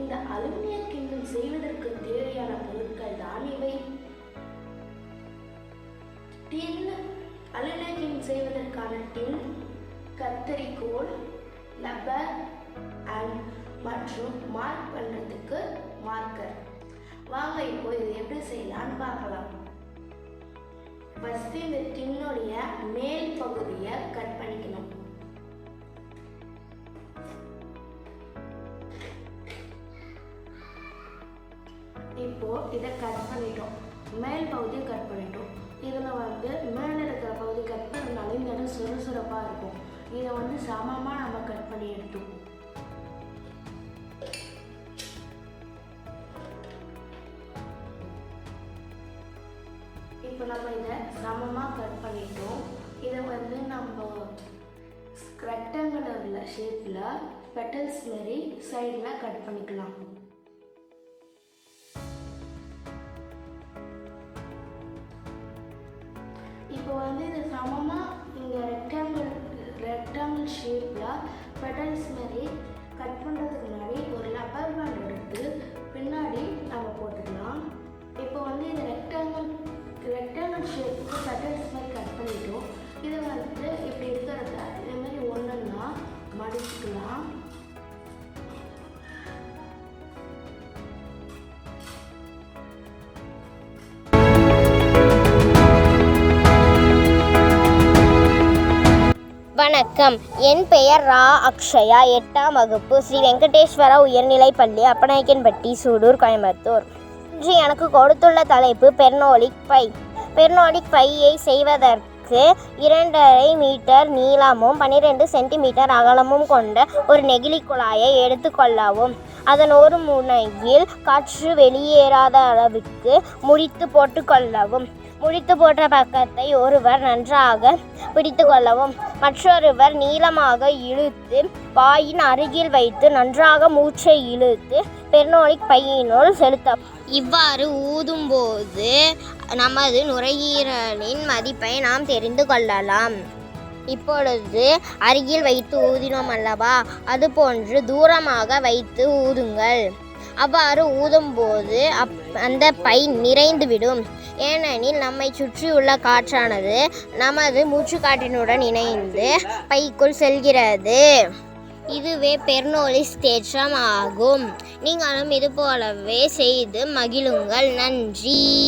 இந்த அலுமினிய கிண்ணம் செய்வதற்கு தேவையான பொருட்கள் தான் இவை. டின் அலுமினிய கிண்ணம் செய்வதற்கான டின் கத்தரிக்கோல் லப்பர் அண்ட் மற்றும் மார்க் பண்ணுறதுக்கு மார்க்கர். வாங்க இப்போ இது எப்படி செய்யலாம்னு பார்க்கலாம். ஃபஸ்ட்டு இந்த டின்னுடைய மேல் பகுதியை கட் பண்ணிக்கணும். இப்போது இதை கட் பண்ணிட்டோம். மேல் பகுதியை கட் பண்ணிட்டோம். இதில் வந்து மேலே இருக்கிற பகுதி கட் பண்ணனால இந்த இடம் சுறுசுறுப்பாக இருக்கும். இதை வந்து சமமாக நம்ம கட் பண்ணி எடுத்துப்போம். இப்போ நம்ம இதை சமமாக கட் பண்ணிட்டோம். இதை வந்து நம்ம ரெக்டாங்குலர் ஷேப்பில் பெட்டல்ஸ் மாரி சைடில் கட் பண்ணிக்கலாம். ஷேப்பில் பெட்டல்ஸ் மாதிரி கட் பண்ணுறதுக்கு முன்னாடி ஒரு லப்பர் பேண்ட் எடுத்து பின்னாடி நம்ம போட்டுக்கலாம் வணக்கம். என் பெயர் ரா அக்ஷயா. எட்டாம் வகுப்பு ஸ்ரீ வெங்கடேஸ்வரா உயர்நிலைப்பள்ளி அப்பநாயக்கன்பட்டி சூடூர் கோயம்புத்தூர். இன்று எனக்கு கொடுத்துள்ள தலைப்பு பெர்னோலிக் பை. பெர்னோலிக் பையை செய்வதற்கு இரண்டரை மீட்டர் நீளமும் பன்னிரெண்டு சென்டிமீட்டர் அகலமும் கொண்ட ஒரு நெகிழி குழாயை எடுத்துக்கொள்ளவும் அதன் ஒரு முனையில் காற்று வெளியேறாத அளவுக்கு முடித்து போட்டுக்கொள்ளவும் முடித்து போட்ட பக்கத்தை ஒருவர் நன்றாக பிடித்து கொள்ளவும் மற்றொருவர் நீளமாக இழுத்து வாயின் அருகில் வைத்து நன்றாக மூச்சை இழுத்து பெர்னோலிக் பையினுள் செலுத்த இவ்வாறு ஊதும்போது நமது நுரையீரலின் மதிப்பை நாம் தெரிந்து கொள்ளலாம். இப்பொழுது அருகில் வைத்து ஊதினோம் அல்லவா? அதுபோன்று தூரமாக வைத்து ஊதுங்கள். அவ்வாறு ஊதும்போது அப் அந்த பை நிறைந்துவிடும். ஏனெனில் நம்மை சுற்றியுள்ள காற்றானது நமது மூச்சுக்காற்றினுடன் இணைந்து பைக்குள் செல்கிறது. இதுவே பெர்னோலிஸ் தேற்றம் ஆகும். நீங்களும் இது போலவே செய்து மகிழுங்கள். நன்றி.